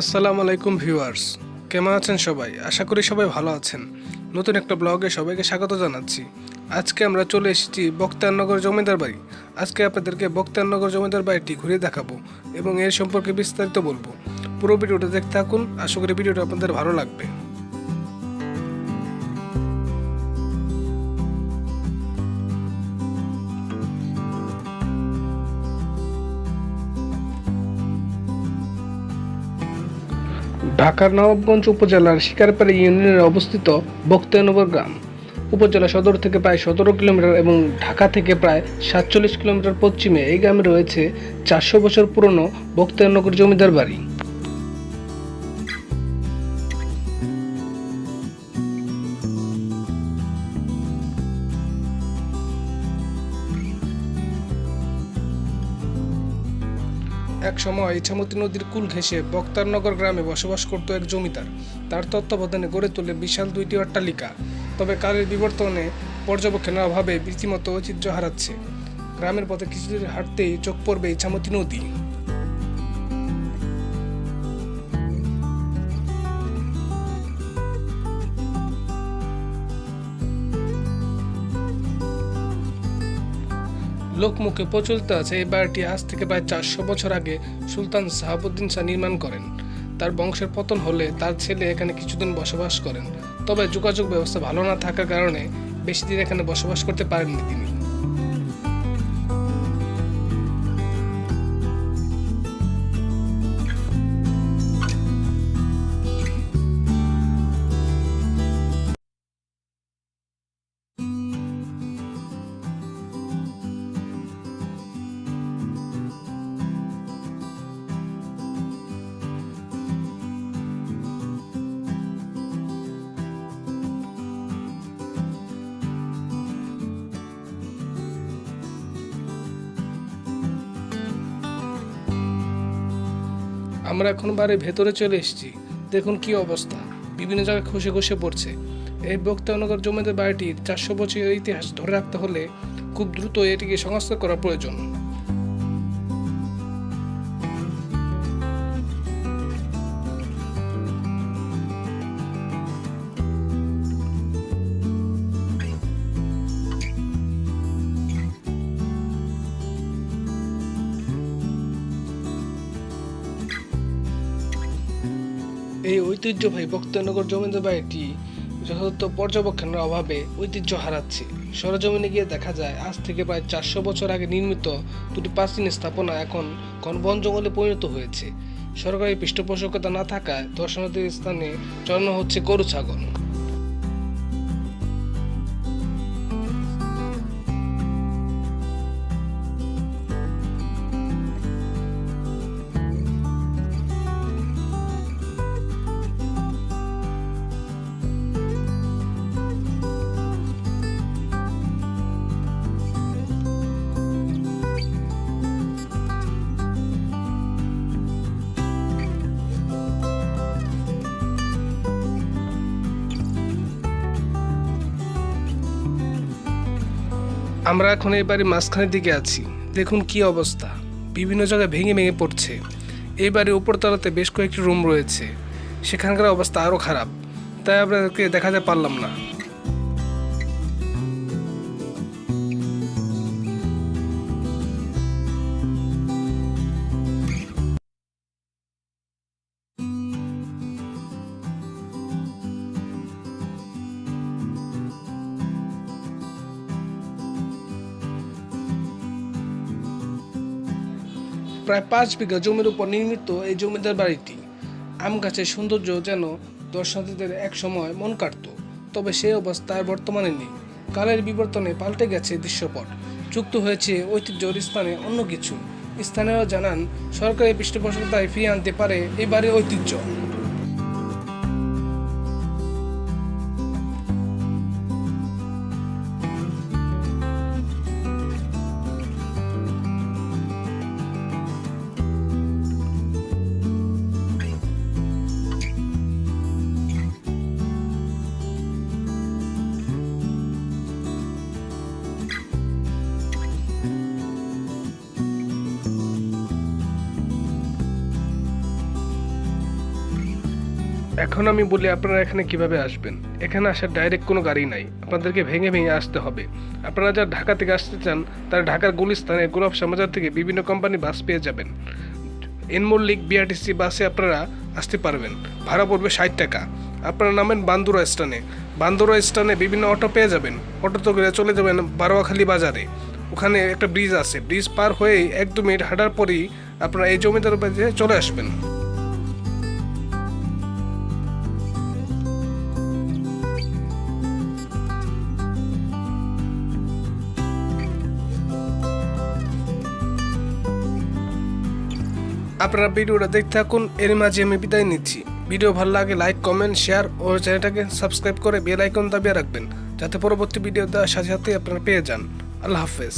আসসালামু আলাইকুম ভিউয়ার্স। কেমন আছেন সবাই? আশা করি সবাই ভালো আছেন। নতুন একটা ব্লগে সবাইকে স্বাগত জানাচ্ছি। আজকে আমরা চলে এসেছি বক্তারনগর জমিদার বাড়ি। আজকে আপনাদেরকে বক্তারনগর জমিদার বাড়িটি ঘুরে দেখাবো এবং এর সম্পর্কে বিস্তারিত বলব। পুরো ভিডিওটা দেখতে থাকুন। আশা করি ভিডিওটা আপনাদের ভালো লাগবে। ঢাকার নবাবগঞ্জ উপজেলার শিকারপাড়ি ইউনিয়নে অবস্থিত বক্তানগর গ্রাম। উপজেলা সদর থেকে প্রায় সতেরো কিলোমিটার এবং ঢাকা থেকে প্রায় সাতচল্লিশ কিলোমিটার পশ্চিমে এই গ্রামে রয়েছে চারশো বছর পুরনো বক্তানগর জমিদার বাড়ি। এক সময় ইছামতি নদীর কুল ঘেঁষে বক্তারনগর গ্রামে বসবাস করত এক জমিদার। তার তত্ত্বাবধানে গড়ে তোলে বিশাল দুইটি অট্টালিকা। তবে কালের বিবর্তনে পর্যবেক্ষণের অভাবে রীতিমতো ঐতিহ্য হারাচ্ছে। গ্রামের পথে কিছুদূর হাঁটতেই চোখ পড়বে ইছামতি নদী। লোকমুখে প্রচলিত আছে, এই বাড়িটি আজ থেকে প্রায় চারশো বছর আগে সুলতান সাহাবুদ্দিন শাহ নির্মাণ করেন। তার বংশের পতন হলে তার ছেলে এখানে কিছুদিন বসবাস করেন। তবে যোগাযোগ ব্যবস্থা ভালো না থাকার কারণে বেশি দিন এখানে বসবাস করতে পারেননি তিনি। আমরা এখন বাড়ির ভেতরে চলে এসেছি। দেখুন কি অবস্থা। বিভিন্ন জায়গায় খসে খসে পড়ছে। এই বক্তানগর জমিদার বাড়িটির চারশো বছরের ইতিহাস ধরে রাখতে হলে খুব দ্রুত এটিকে সংস্কার করা প্রয়োজন। এই ঐতিহ্যবাহী ভক্তনগর জমিদার বাড়িটি যথাযথ পর্যবেক্ষণের অভাবে ঐতিহ্য হারাচ্ছে। সরজমিনে গিয়ে দেখা যায়, আজ থেকে প্রায় চারশো বছর আগে নির্মিত দুটি প্রাচীন স্থাপনা এখন ঘন বন জঙ্গলে পরিণত হয়েছে। সরকারি পৃষ্ঠপোষকতা না থাকায় দর্শনার্থীর স্থানে চড়ানো হচ্ছে গরু ছাগল। আমরা এখন এই বাড়ির মাঝখানের দিকে আছি। দেখুন কি অবস্থা। বিভিন্ন জায়গায় ভেঙে ভেঙে পড়ছে। এবারে বাড়ির উপরতলাতে বেশ কয়েকটি রুম রয়েছে। সেখানকার অবস্থা আরও খারাপ। তাই আপনাদেরকে দেখাতে পারলাম না। প্রায় পাঁচ বিঘা জমির উপর নির্মিত এই জমিদার বাড়িটি। আম গাছের সৌন্দর্য যেন দর্শনার্থীদের এক সময় মন কাটত তবে সে অবস্থা আর বর্তমানে নেই। কালের বিবর্তনে পাল্টে গেছে দৃশ্যপট। যুক্ত হয়েছে ঐতিহ্যর স্থানে অন্য কিছু। স্থানীয়রা জানান সরকারি পৃষ্ঠপোষকতায় ফিরিয়ে আনতে পারে এই বাড়ির ঐতিহ্য। এখন আমি বলি আপনারা এখানে কীভাবে আসবেন? এখানে আসার ডাইরেক্ট কোনো গাড়ি নাই। আপনাদেরকে ভেঙে ভেঙে আসতে হবে। আপনারা যারা ঢাকা থেকে আসতে চান, তারা ঢাকার গুলিস্তানে গোলাপ শ্যামাজার থেকে বিভিন্ন কোম্পানি বাস পেয়ে যাবেন। এনমল্লিক বিআরটিসি বাসে আপনারা আসতে পারবেন। ভাড়া পড়বে ষাট টাকা। আপনারা নামেন বান্দুরা স্টানে বান্দুরা স্টানে বিভিন্ন অটো পেয়ে যাবেন। অটোতে করে চলে যাবেন বারোয়াখালী বাজারে। ওখানে একটা ব্রিজ আছে। ব্রিজ পার হয়ে এক দু মিনিট হাঁটার পরেই আপনারা এই জমিদার বাড়িতে চলে আসবেন। আপনারা ভিডিওটা দেখতে থাকুন, এর মাঝে আমি বিদায় নিচ্ছি। ভিডিও ভালো লাগে লাইক কমেন্ট শেয়ার ও চ্যানেলটাকে সাবস্ক্রাইব করে বেল আইকন দাবিয়ে রাখবেন, যাতে পরবর্তী ভিডিও দেওয়ার সাথে সাথে আপনারা পেয়ে যান। আল্লাহ হাফেজ।